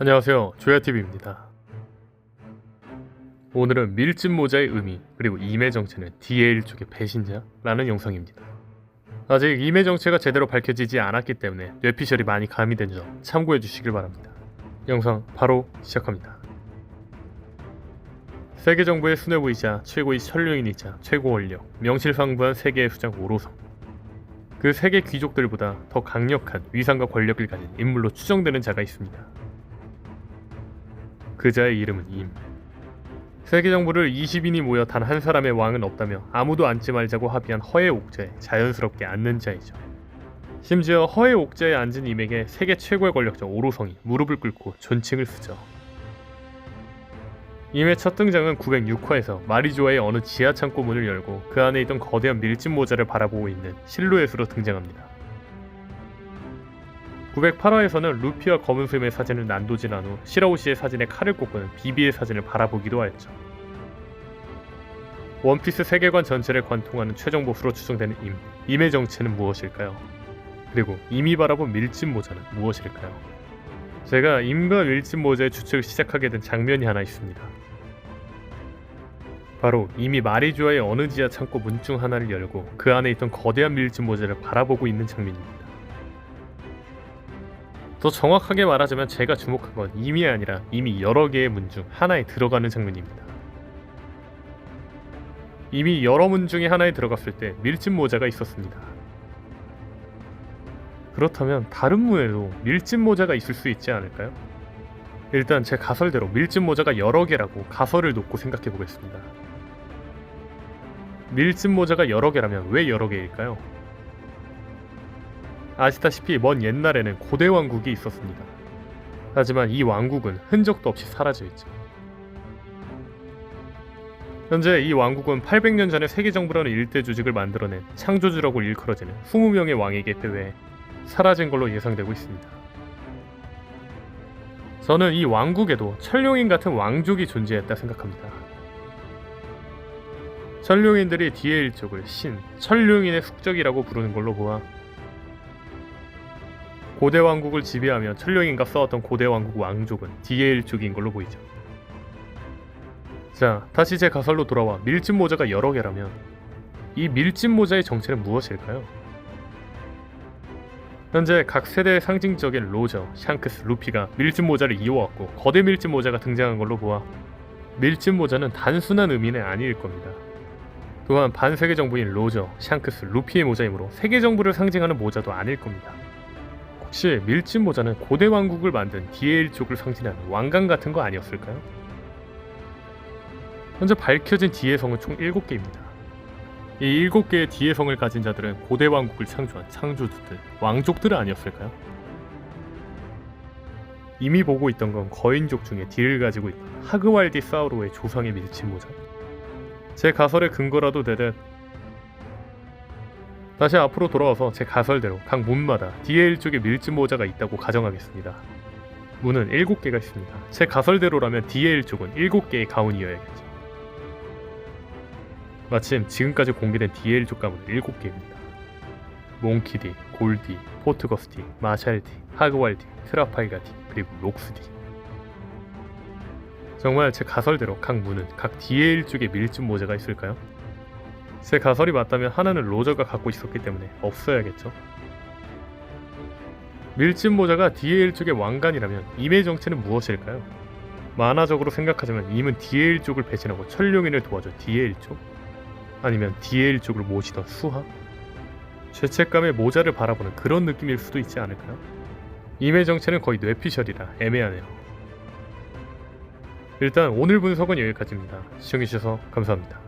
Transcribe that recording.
안녕하세요. 조야TV입니다. 오늘은 밀짚 모자의 의미 그리고 임의 정체는 DL 쪽의 배신자라는 영상입니다. 아직 임의 정체가 제대로 밝혀지지 않았기 때문에 뇌피셜이 많이 가미된 점 참고해 주시길 바랍니다. 영상 바로 시작합니다. 세계 정부의 수뇌부이자 최고의 천룡인이자 최고 권력 명실상부한 세계의 수장 오로성 그 세계 귀족들보다 더 강력한 위상과 권력을 가진 인물로 추정되는 자가 있습니다 그자의 이름은 임. 세계 정부를 20인이 모여 단 한 사람의 왕은 없다며 아무도 앉지 말자고 합의한 허의 옥자에 자연스럽게 앉는 자이죠. 심지어 허의 옥자에 앉은 임에게 세계 최고의 권력자 오로성이 무릎을 꿇고 존칭을 쓰죠. 임의 첫 등장은 906화에서 마리조아의 어느 지하 창고 문을 열고 그 안에 있던 거대한 밀짚 모자를 바라보고 있는 실루엣으로 등장합니다. 908화에서는 루피와 검은수염의 사진을 난도질한 후 시라오시의 사진에 칼을 꽂고는 비비의 사진을 바라보기도 하였죠. 원피스 세계관 전체를 관통하는 최종 보스로 추정되는 임. 임의 정체는 무엇일까요? 그리고 임이 바라본 밀짚 모자는 무엇일까요? 제가 임과 밀짚 모자의 추측을 시작하게 된 장면이 하나 있습니다. 바로 이미 마리주아의 어느 지하 창고 문 중 하나를 열고 그 안에 있던 거대한 밀짚 모자를 바라보고 있는 장면입니다. 더 정확하게 말하자면 제가 주목한 건 임이 아니라 이미 여러 개의 문 중 하나에 들어가는 장면입니다. 이미 여러 문 중에 하나에 들어갔을 때 밀짚 모자가 있었습니다. 그렇다면 다른 문에도 밀짚 모자가 있을 수 있지 않을까요? 일단 제 가설대로 밀짚 모자가 여러 개라고 가설을 놓고 생각해 보겠습니다. 밀짚 모자가 여러 개라면 왜 여러 개일까요? 아시다시피 먼 옛날에는 고대 왕국이 있었습니다. 하지만 이 왕국은 흔적도 없이 사라져 있죠. 현재 이 왕국은 800년 전에 세계 정부라는 일대 조직을 만들어낸 창조주라고 일컬어지는 20명의 왕에게 패배해 사라진 걸로 예상되고 있습니다. 저는 이 왕국에도 천룡인 같은 왕족이 존재했다 생각합니다. 천룡인들이 뒤의 일족을 신, 천룡인의 숙적이라고 부르는 걸로 보아 고대 왕국을 지배하며 천룡인과 싸웠던 고대 왕국 왕족은 뒤의 일족인 걸로 보이죠. 자, 다시 제 가설로 돌아와 밀짚 모자가 여러 개라면 이 밀짚 모자의 정체는 무엇일까요? 현재 각 세대의 상징적인 로저, 샹크스, 루피가 밀짚 모자를 이어왔고 거대 밀짚 모자가 등장한 걸로 보아 밀짚 모자는 단순한 의미는 아닐 겁니다. 또한 반세계 정부인 로저, 샹크스, 루피의 모자이므로 세계 정부를 상징하는 모자도 아닐 겁니다. 혹시 밀짚 모자는 고대 왕국을 만든 디에일 쪽을 상징하는 왕관 같은 거 아니었을까요? 현재 밝혀진 디의 성은 총 7개입니다. 이 7개의 디의 성을 가진 자들은 고대 왕국을 창조한 창조주들, 왕족들은 아니었을까요? 이미 보고 있던 건 거인족 중에 디를 가지고 있던 하그왈디 사우로의 조상의 밀짚 모자. 제 가설의 근거라도 되듯 다시 앞으로 돌아와서 제 가설대로 각 문마다 DL 쪽에 밀짚 모자가 있다고 가정하겠습니다. 문은 7개가 있습니다. 제 가설대로라면 DL 쪽은 7개의 가운이어야겠죠. 마침 지금까지 공개된 DL 쪽 가문은 7개입니다. 몽키디, 골디, 포트거스티, 마샬디, 하그왈디, 트라팔가디, 그리고 록스디. 정말 제 가설대로 각 문은 각 DL 쪽에 밀짚 모자가 있을까요? 제 가설이 맞다면 하나는 로저가 갖고 있었기 때문에 없어야겠죠. 밀짚 모자가 DL 쪽의 왕관이라면 임의 정체는 무엇일까요? 만화적으로 생각하자면 임은 DL 쪽을 배신하고 천룡인을 도와줘 DL 쪽? 아니면 DL 쪽을 모시던 수하? 죄책감에 모자를 바라보는 그런 느낌일 수도 있지 않을까요? 임의 정체는 거의 뇌피셜이라 애매하네요. 일단 오늘 분석은 여기까지입니다. 시청해주셔서 감사합니다.